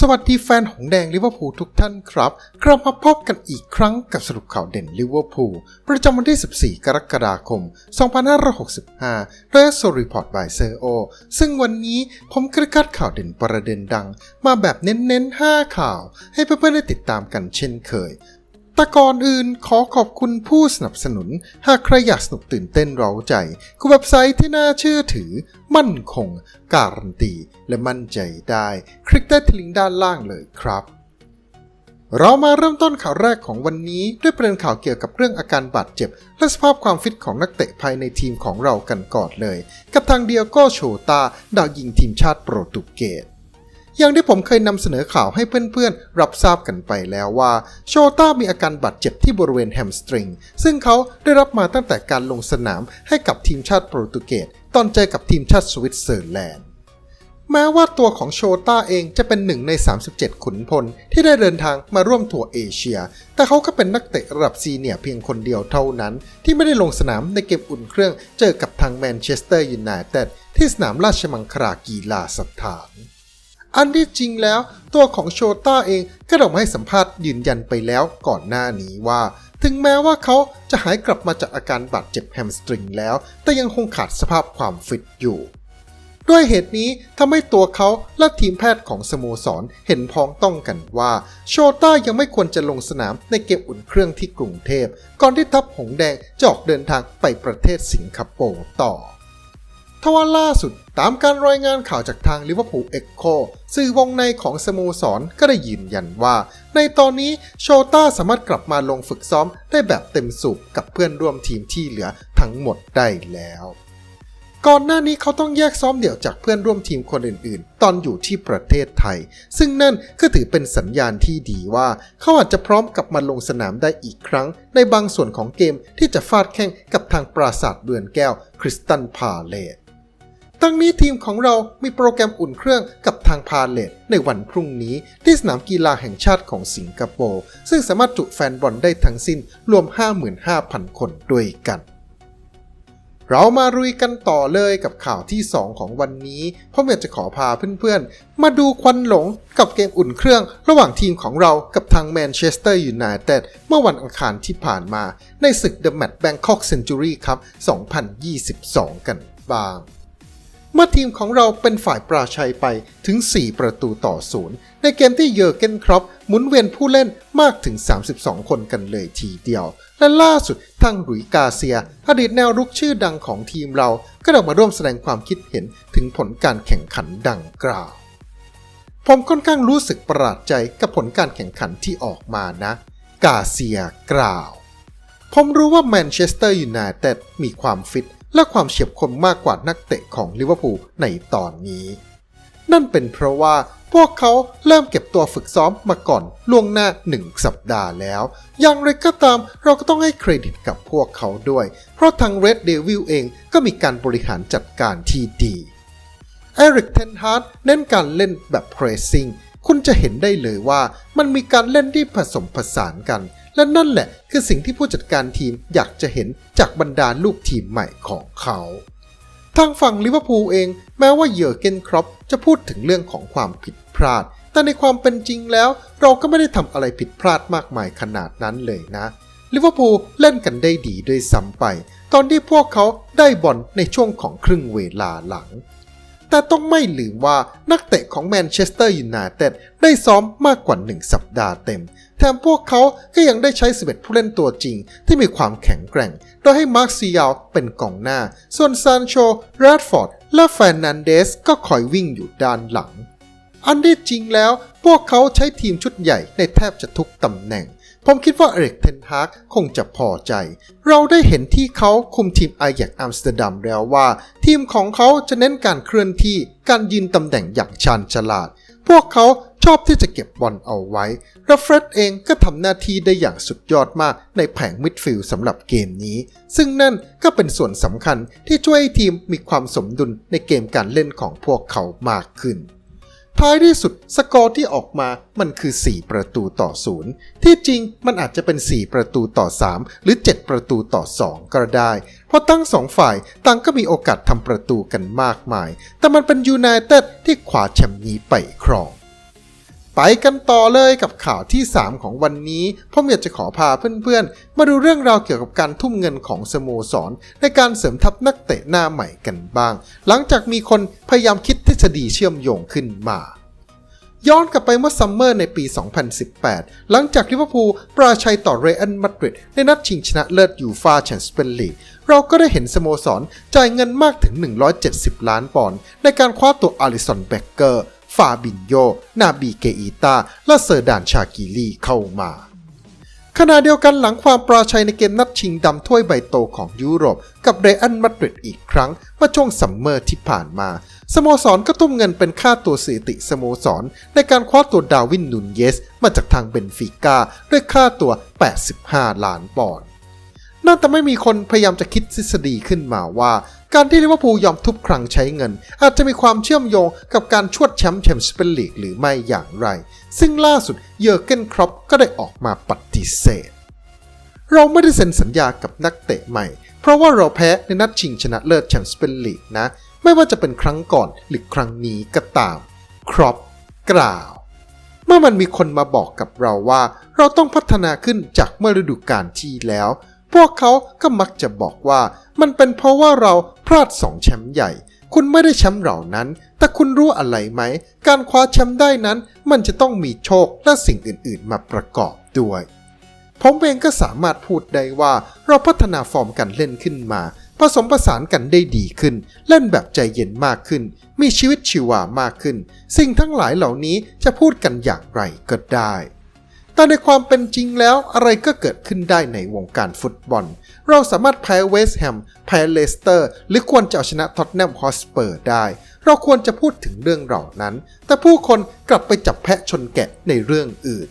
สวัสดีแฟนหงแดงลิเวอร์พูลทุกท่านครับ กลับมาพบกันอีกครั้งกับสรุปข่าวเด่นลิเวอร์พูลประจำวันที่ 14 กรกฎาคม 2565 โดย SO Report by s e o ซึ่งวันนี้ผมกระกัดข่าวเด่นประเด็นดัง มาแบบเน้นๆ 5 ข่าว ให้เพื่อนๆได้ติดตามกันเช่นเคย แต่ก่อนอื่นขอขอบคุณผู้สนับสนุน หากใครอยากสนุกตื่นเต้นเร้าใจกับเว็บไซต์ที่น่าเชื่อถือ มั่นคง การันตี และมั่นใจได้ คลิกได้ที่ลิงก์ด้านล่างเลยครับ เรามาเริ่มต้นข่าวแรกของวันนี้ ด้วยประเด็นข่าวเกี่ยวกับเรื่องอาการบาดเจ็บ และสภาพความฟิตของนักเตะภายในทีมของเรากันก่อนเลย กับทางเดียโกโชตาดาวยิงทีมชาติโปรตุเกส อย่างที่ผมเคยนำเสนอข่าวให้เพื่อนๆ รับทราบกันไปแล้วว่า โชต้ามีอาการบาดเจ็บที่บริเวณแฮมสตริง ซึ่งเขาได้รับมาตั้งแต่การลงสนามให้กับทีมชาติโปรตุเกสตอนเจอกับทีมชาติสวิตเซอร์แลนด์ แม้ว่าตัวของโชต้าเองจะเป็นหนึ่งใน 37 ขุนพล ที่ได้เดินทางมาร่วมทัวร์เอเชีย แต่เขาก็เป็นนักเตะระดับซีเนียร์เพียงคนเดียวเท่านั้น ที่ไม่ได้ลงสนามในเกมอุ่นเครื่องเจอกับทางแมนเชสเตอร์ยูไนเต็ดที่สนามราชมังคลากีฬาสถาน อันที่จริงแล้ว ตัวของโชต้าเองก็ได้ออกมาให้สัมภาษณ์ยืนยันไปแล้วก่อนหน้านี้ว่า ถึงแม้ว่าเขาจะหายกลับมาจากอาการบาดเจ็บแฮมสตริงแล้ว แต่ยังคงขาดสภาพความฟิตอยู่ด้วยเหตุนี้ทำให้ตัวเขาและทีมแพทย์ของสโมสรเห็นพ้องต้องกันว่า โชต้ายังไม่ควรจะลงสนามในเกมอุ่นเครื่องที่กรุงเทพ ก่อนที่ทัพหงแดงจะออกเดินทางไปประเทศสิงคโปร์ต่อ ทว่าล่าสุดตามการรายงานข่าวจากทางลิเวอร์พูลเอ็กโคสื่อวงในของสโมสรก็ได้ยืนยันว่า ในตอนนี้โชต้าสามารถกลับมาลงฝึกซ้อมได้แบบเต็มสูบกับเพื่อนร่วมทีมที่เหลือทั้งหมดได้แล้ว ก่อนหน้านี้เขาต้องแยกซ้อมเดี่ยวจากเพื่อนร่วมทีมคนอื่น ๆ ตอนอยู่ที่ประเทศไทย ซึ่งนั่นก็ถือเป็นสัญญาณที่ดีว่า เขาอาจจะพร้อมกลับมาลงสนามได้อีกครั้ง ในบางส่วนของเกมที่จะฟาดแข่งกับทางปราสาทเบือนแก้วคริสตันพาเลต ทั้งนี้ทีมของเรามีโปรแกรมอุ่นเครื่องกับทางพาเลตในวันพรุ่งนี้ที่สนามกีฬาแห่งชาติของสิงคโปร์ ซึ่งสามารถจุแฟนบอลได้ทั้งสิ้นรวม 55,000 คนด้วยกันเรามารุยกันต่อเลยกับข่าวที่ 2 ของวันนี้ผมอยากจะขอพาเพื่อนๆ มาดูควันหลงกับเกมอุ่นเครื่อง ระหว่างทีมของเรากับทางแมนเชสเตอร์ยูไนเต็ดเมื่อวันอังคารที่ผ่านมา ในศึก The Match Bangkok Century ครับ 2022 กันบ้าง เมื่อทีมของเราเป็นฝ่ายปราชัยไปถึง 4 ประตูต่อศูนย์ในเกมที่เยอร์เกนครอปหมุนเวียนผู้เล่นมากถึง 32 คนกันเลยทีเดียว และล่าสุดทางหลุยกาเซีย อดีตแนวรุกชื่อดังของทีมเราก็ออกมาร่วมแสดงความคิดเห็นถึงผลการแข่งขันดังกล่าว ผมค่อนข้างรู้สึกประหลาดใจกับผลการแข่งขันที่ออกมานะ กาเซียกล่าว ผมรู้ว่าแมนเชสเตอร์ยูไนเต็ดมีความฟิต และความเฉียบคมมากกว่านักเตะของลิเวอร์พูลในตอนนี้ นั่นเป็นเพราะว่าพวกเขาเริ่มเก็บตัวฝึกซ้อมมาก่อนล่วงหน้า 1 สัปดาห์แล้ว อย่างไรก็ตามเราก็ต้องให้เครดิตกับพวกเขาด้วย เพราะทาง Red Devil เองก็มีการบริหารจัดการที่ดีเอริกเทนฮาร์ดเน้นการเล่นแบบ pressing คุณจะเห็นได้เลยว่ามันมีการเล่นที่ผสมผสานกัน และนั่นแหละคือสิ่งที่ผู้จัดการทีมอยากจะเห็นจากบรรดาลูกทีมใหม่ของเขาทางฝั่งลิเวอร์พูลเอง แม้ว่าเยอร์เกนครอปจะพูดถึงเรื่องของความผิดพลาด แต่ในความเป็นจริงแล้ว เราก็ไม่ได้ทำอะไรผิดพลาดมากมายขนาดนั้นเลยนะลิเวอร์พูลเล่นกันได้ดีด้วยซ้ำไป ตอนที่พวกเขาได้บอลในช่วงของครึ่งเวลาหลัง แต่ต้องไม่ลืมว่านักเตะของแมนเชสเตอร์ยูไนเต็ดได้ซ้อมมากกว่า 1 สัปดาห์เต็ม แถมพวกเขาก็ยังได้ใช้ 11 ผู้เล่นตัวจริงที่มีความแข็งแกร่ง โดยให้มาร์คซิยาลเป็นกองหน้า ส่วนซานโชแรดฟอร์ด และแฟร์นันเดสก็คอยวิ่งอยู่ด้านหลัง อันที่จริงแล้ว พวกเขาใช้ทีมชุดใหญ่ในแทบจะทุกตำแหน่ง ผมคิดว่าเอริกเทนฮากคงจะพอใจ เราได้เห็นที่เขาคุมทีมไอแยกอัมสเตอร์ดัมแล้วว่า ทีมของเขาจะเน้นการเคลื่อนที่การยืนตำแหน่งอย่างชาญฉลาด พวกเขา ชอบที่จะเก็บบอลเอาไว้และเฟรดเองก็ทำหน้าที่ได้อย่างสุดยอดมากในแผงมิดฟิลด์สำหรับเกมนี้ ซึ่งนั่นก็เป็นส่วนสำคัญที่ช่วยให้ทีมมีความสมดุลในเกมการเล่นของพวกเขามากขึ้นท้ายที่สุดสกอร์ที่ออกมามันคือ 4 ประตูต่อศูนย์ที่จริงมันอาจจะเป็น 4 ประตูต่อ 3 หรือ 7 ประตูต่อ 2 ก็ได้ เพราะทั้งสองฝ่ายต่างก็มีโอกาสทำประตูกันมากมาย แต่มันเป็นยูไนเต็ดที่ขวาแชมป์นี้ไปครอง ไปกันต่อเลยกับข่าวที่ 3 ของวันนี้ผมอยากจะขอพาเพื่อนๆ มาดูเรื่องราวเกี่ยวกับการทุ่มเงินของสโมสร ในการเสริมทัพนักเตะหน้าใหม่กันบ้าง หลังจากมีคนพยายามคิดทฤษฎีเชื่อมโยงขึ้นมาย้อนกลับไปเมื่อซัมเมอร์ในปี 2018 หลังจากลิเวอร์พูลปราชัยต่อเรอัลมาดริดในนัดชิงชนะเลิศยูฟาแชมเปี้ยนลีก เราก็ได้เห็นสโมสรจ่ายเงินมากถึง 170 ล้านปอนด์ในการคว้าตัวอาริสันเบเกอร์ ฟาบินโย นาบีเกอีตา และเซอร์ดานชากิลีเข้ามาขณะเดียวกันหลังความปราชัยในเกมนัดชิงดำถ้วยใบโตของยุโรป กับเรอัลมาดริดอีกครั้งเมื่อช่วงซัมเมอร์ที่ผ่านมา สโมสรก็ทุ่มเงินเป็นค่าตัวสถิติสโมสร ในการคว้าตัวดาวินนูนเยส มาจากทางเบนฟิก้าด้วยค่าตัว 85 ล้านปอนด์นั่นแต่ไม่มีคนพยายามจะคิดทฤษฎีขึ้นมาว่า การที่ลิเวอร์พูลยอมทุบครั้งใช้เงิน อาจจะมีความเชื่อมโยงกับการชวดแชมป์แชมเปี้ยนลีกหรือไม่อย่างไร ซึ่งล่าสุดเยอร์เกนครอปก็ได้ออกมาปฏิเสธ เราไม่ได้เซ็นสัญญากับนักเตะใหม่ เพราะว่าเราแพ้ในนัดชิงชนะเลิศแชมเปี้ยนลีกนะ ไม่ว่าจะเป็นครั้งก่อนหรือครั้งนี้ก็ตาม ครอปกล่าว เมื่อมันมีคนมาบอกกับเราว่า เราต้องพัฒนาขึ้นจากเมื่อฤดูกาลที่แล้ว พวกเขาก็มักจะบอกว่ามันเป็นเพราะว่าเราพลาดสองแชมป์ใหญ่ คุณไม่ได้แชมป์เหล่านั้น แต่คุณรู้อะไรไหม การคว้าแชมป์ได้นั้น มันจะต้องมีโชคและสิ่งอื่นๆ มาประกอบด้วย ผมเองก็สามารถพูดได้ว่าเราพัฒนาฟอร์มการเล่นขึ้นมา ผสมผสานกันได้ดีขึ้น เล่นแบบใจเย็นมากขึ้น มีชีวิตชีวามากขึ้น สิ่งทั้งหลายเหล่านี้จะพูดกันอย่างไรก็ได้ แต่ในความเป็นจริงแล้วอะไรก็เกิดขึ้นได้ในวงการฟุตบอล เราสามารถแพ้เวสต์แฮมแพ้เลสเตอร์ หรือควรจะเอาชนะท็อตแนมฮอสเปอร์ได้ เราควรจะพูดถึงเรื่องเหล่านั้น แต่ผู้คนกลับไปจับแพะชนแกะในเรื่องอื่น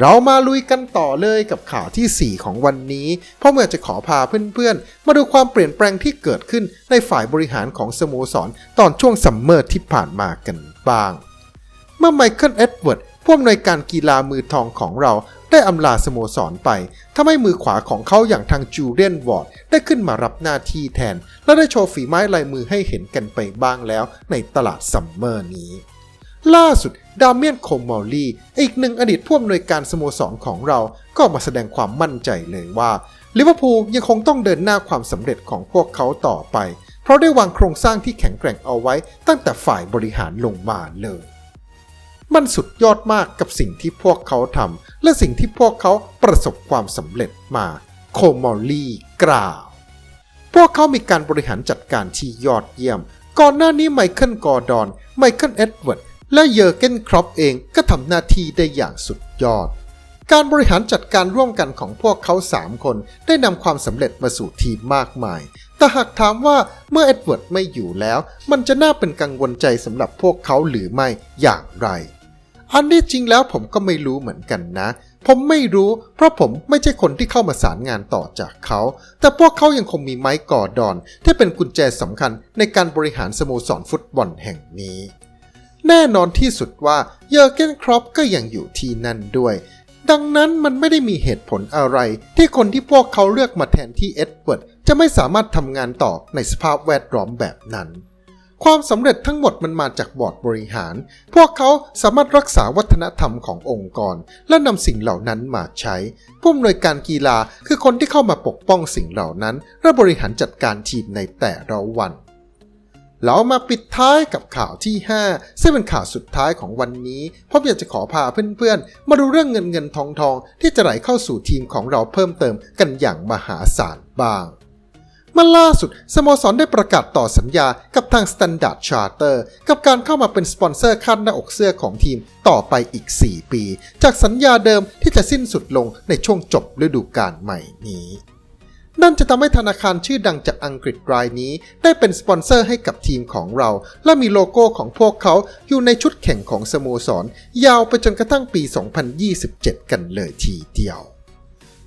เรามาลุยกันต่อเลยกับข่าวทีสี่4 ของวันนี้ เพราะเมื่อจะขอพาเพื่อนๆ มาดูความเปลี่ยนแปลงที่เกิดขึ้นในฝ่ายบริหารของสโมสรตอนช่วงซัมเมอร์ที่ผ่านมากันบ้างเมื่อไมเคิลเอ็ดเวิร์ด ผู้อำนวยการกีฬามือทองของเราได้อำลาสโมสรไปทำให้มือขวาของเขาอย่างทางจูเลียนวอร์ดได้ขึ้นมารับหน้าที่แทน และได้โชว์ฝีไม้ลายมือให้เห็นกันไปบ้างแล้วในตลาดซัมเมอร์นี้ ล่าสุดดาเมียนโคมอลลีอีกหนึ่งอดีตผู้อำนวยการสโมสรของเราก็มาแสดงความมั่นใจเลยว่าลิเวอร์พูลยังคงต้องเดินหน้าความสำเร็จของพวกเขาต่อไป เพราะได้วางโครงสร้างที่แข็งแกร่งเอาไว้ตั้งแต่ฝ่ายบริหารลงมาเลย มันสุดยอดมากกับสิ่งที่พวกเขาทำและสิ่งที่พวกเขาประสบความสำเร็จมา โคมอลลีกล่าว พวกเขามีการบริหารจัดการที่ยอดเยี่ยม ก่อนหน้านี้ไมเคิลกอร์ดอน ไมเคิลเอ็ดเวิร์ด และเยอร์เกนครอปเองก็ทำหน้าที่ได้อย่างสุดยอด การบริหารจัดการร่วมกันของพวกเขา 3 คนได้นำความสำเร็จมาสู่ทีมมากมาย แต่หากถามว่าเมื่อเอ็ดเวิร์ดไม่อยู่แล้ว มันจะน่าเป็นกังวลใจสำหรับพวกเขาหรือไม่อย่างไร อันนี้จริงแล้วผมก็ไม่รู้เหมือนกันนะ ผมไม่รู้ เพราะผมไม่ใช่คนที่เข้ามาสารงานต่อจากเขา แต่พวกเขายังคงมีไมค์กอดอน ที่เป็นกุญแจสำคัญในการบริหารสโมสรฟุตบอลแห่งนี้ แน่นอนที่สุดว่าเยอร์เกนครอปก็ยังอยู่ที่นั่นด้วย ดังนั้นมันไม่ได้มีเหตุผลอะไร ที่คนที่พวกเขาเลือกมาแทนที่เอ็ดเวิร์ดจะไม่สามารถทำงานต่อในสภาพแวดล้อมแบบนั้น ความสำเร็จทั้งหมดมันมาจากบอร์ดบริหาร พวกเขาสามารถรักษาวัฒนธรรมขององค์กร และนำสิ่งเหล่านั้นมาใช้ ผู้อำนวยการกีฬาคือคนที่เข้ามาปกป้องสิ่งเหล่านั้น และบริหารจัดการทีมในแต่ละวัน เรามาปิดท้ายกับข่าวที่ 5 ซึ่งเป็นข่าวสุดท้ายของวันนี้เพราะอยากจะขอพาเพื่อนๆ มาดูเรื่องเงินเงินทองทองที่จะไหลเข้าสู่ทีมของเราเพิ่มเติมกันอย่างมหาศาลบ้าง มื่อล่าสุด สโมสรได้ประกาศต่อสัญญากับทาง Standard Charter กับการเข้ามาเป็นสปอนเซอร์คาดหน้าอกเสื้อของทีมต่อไปอีก 4 ปี จากสัญญาเดิมที่จะสิ้นสุดลงในช่วงจบฤดูกาลใหม่นี้นั่นจะทำให้ธนาคารชื่อดังจากอังกฤษรายนี้ ได้เป็นสปอนเซอร์ให้กับทีมของเรา และมีโลโก้ของพวกเขาอยู่ในชุดแข่งของสโมสร ยาวไปจนกระทั่งปี 2027 กันเลยทีเดียว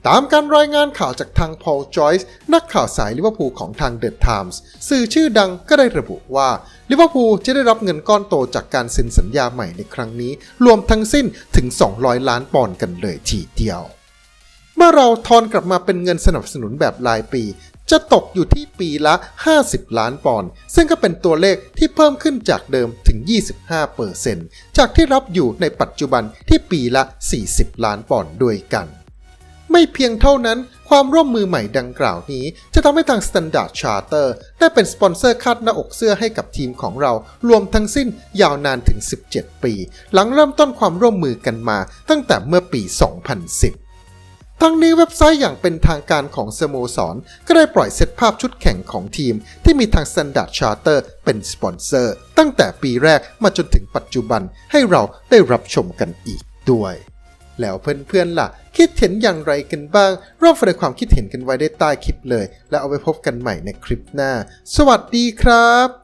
ตามการรายงานข่าวจากทางพอลจอยส์นักข่าวสายลิเวอร์พูลของทางเดอะไทมส์สื่อชื่อดังก็ได้ระบุว่าลิเวอร์พูลจะได้รับเงินก้อนโตจากการเซ็นสัญญาใหม่ในครั้งนี้ รวมทั้งสิ้นถึง 200 ล้านปอนด์กันเลยทีเดียว เมื่อเราทอนกลับมาเป็นเงินสนับสนุนแบบรายปี จะตกอยู่ที่ปีละ 50 ล้านปอนด์ซึ่งก็เป็นตัวเลขที่เพิ่มขึ้นจากเดิมถึง 25%จากที่รับอยู่ในปัจจุบันที่ปีละ 40 ล้านปอนด์ด้วยกัน ไม่เพียงเท่านั้น ความร่วมมือใหม่ดังกล่าวนี้ จะทำให้ทาง Standard Charter ได้เป็นสปอนเซอร์คาดหน้าอกเสื้อให้กับทีมของเรา รวมทั้งสิ้นยาวนานถึง 17 ปี หลังเริ่มต้นความร่วมมือกันมาตั้งแต่เมื่อปี 2010ทั้งนี้เว็บไซต์อย่างเป็นทางการของสโมสร ก็ได้ปล่อยเซตภาพชุดแข่งของทีม ที่มีทาง Standard Charter เป็นสปอนเซอร์ ตั้งแต่ปีแรกมาจนถึงปัจจุบันให้เราได้รับชมกันอีกด้วย แล้วเพื่อนๆล่ะ คิดเห็นอย่างไรกันบ้าง ร่วมแสดงความคิดเห็นกันไว้ได้ใต้คลิปเลย แล้วเอาไปพบกันใหม่ในคลิปหน้า สวัสดีครับ